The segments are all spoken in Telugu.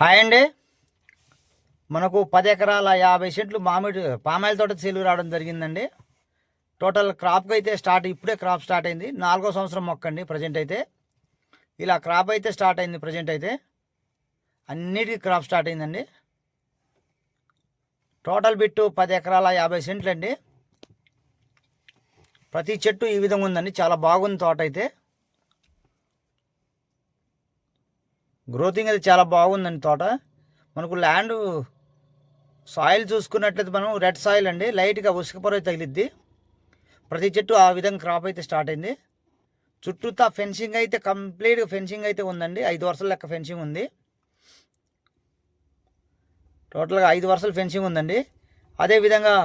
హాయ్ అండి. మనకు పది ఎకరాల యాభై సెంట్లు మామిడి పామాయిల తోట సేలు రావడం జరిగిందండి. టోటల్ క్రాప్కి అయితే స్టార్ట్ ఇప్పుడే క్రాప్ స్టార్ట్ అయింది. నాలుగో సంవత్సరం మొక్క అండి ప్రజెంట్ అయితే. ఇలా క్రాప్ అయితే స్టార్ట్ అయింది ప్రజెంట్ అయితే. అన్నిటికీ క్రాప్ స్టార్ట్ అయిందండి. టోటల్ బిట్టు పది ఎకరాల యాభై సెంట్లు అండి ప్రతి చెట్టు ఈ విధంగా ఉందండి. చాలా బాగుంది తోట అయితే. గ్రోతింగ్ అది చాలా బాగుందండి తోట. మనకు ల్యాండ్ సాయిల్ చూసుకున్నట్లయితే మనం రెడ్ సాయిల్ అండి. లైట్గా ఉసుక తగిలిద్ది. ప్రతి చెట్టు ఆ విధంగా క్రాప్ అయితే స్టార్ట్ అయింది. చుట్టూతా ఫెన్సింగ్ అయితే కంప్లీట్గా ఫెన్సింగ్ అయితే ఉందండి. ఐదు వరుసల లెక్క ఫెన్సింగ్ ఉంది. టోటల్గా ఐదు వరుసలు ఫెన్సింగ్ ఉందండి. అదేవిధంగా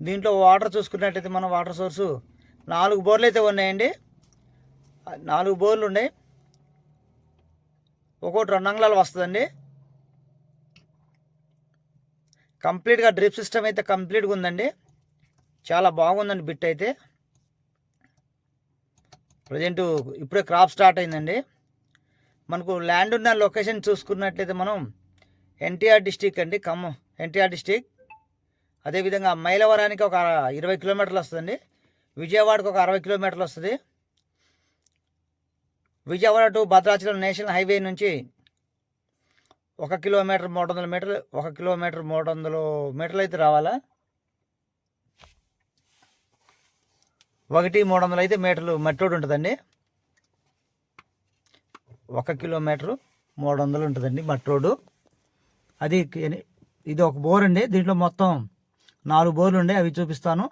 దీంట్లో వాటర్ చూసుకున్నట్టయితే మనం వాటర్ సోర్సు నాలుగు బోర్లు అయితే ఉన్నాయండి. నాలుగు బోర్లు ఉన్నాయి. ఒక్కోటి రెండు అంగుళాలు వస్తుందండి. కంప్లీట్గా డ్రిప్ సిస్టమ్ అయితే కంప్లీట్గా ఉందండి. చాలా బాగుందండి బిట్ అయితే. ప్రజెంట్ ఇప్పుడే క్రాప్ స్టార్ట్ అయిందండి. మనకు ల్యాండ్ ఉన్న లొకేషన్ చూసుకున్నట్లయితే మనం ఎన్టీఆర్ డిస్టిక్ అండి ఖమ్మం ఎన్టీఆర్ డిస్టిక్. అదేవిధంగా మైలవరానికి ఒక ఇరవై కిలోమీటర్లు వస్తుందండి. విజయవాడకు ఒక అరవై కిలోమీటర్లు వస్తుంది. Vijayawada to Bhadrachalam national highway నుంచి ఒక కిలోమీటర్ మూడు వందల మీటర్లు ఒక కిలోమీటర్ మూడు వందల మీటర్లు అయితే రావాలా? ఒకటి మూడు వందలు అయితే మీటర్లు మట్టి రోడ్డు ఉంటుందండి. ఒక కిలోమీటరు మూడు వందలు ఉంటుందండి మట్టి రోడ్డు అది ఇది ఒక బోర్ అండి. దీంట్లో మొత్తం నాలుగు బోర్లు ఉండే అవి చూపిస్తాను.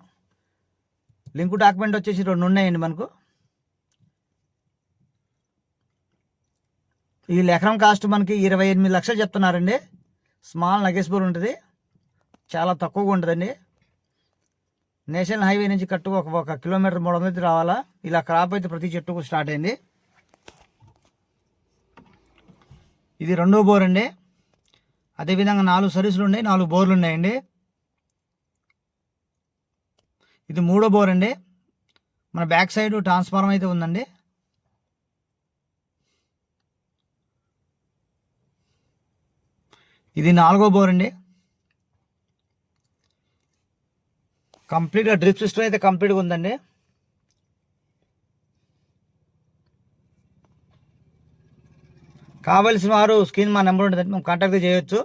లింకు డాక్యుమెంట్ వచ్చేసి రెండు ఉన్నాయండి మనకు. ఈ ఎకరం కాస్ట్ మనకి ఇరవై ఎనిమిది లక్షలు చెప్తున్నారండి. స్మాల్ నగేశ్పూర్ ఉంటుంది. చాలా తక్కువగా ఉంటుందండి. నేషనల్ హైవే నుంచి కట్టు ఒక ఒక కిలోమీటర్ మూడు వందలు రావాలా? ఇలా క్రాప్ అయితే ప్రతి చెట్టుకు స్టార్ట్ అయింది. ఇది రెండో బోర్ అండి. అదేవిధంగా నాలుగు సర్వీసులు ఉన్నాయి నాలుగు బోర్లు ఉన్నాయండి. ఇది మూడో బోర్ అండి. మన బ్యాక్ సైడ్ ట్రాన్స్ఫార్మర్ అయితే ఉందండి. ఇది నాలుగో బోర్ అండి. కంప్లీట్గా డ్రిప్ సిస్టమ్ అయితే కంప్లీట్గా ఉందండి. కావలసిన వారు స్క్రీన్ మా నెంబర్ ఉంటుంది మేము కాంటాక్ట్ చేయొచ్చు.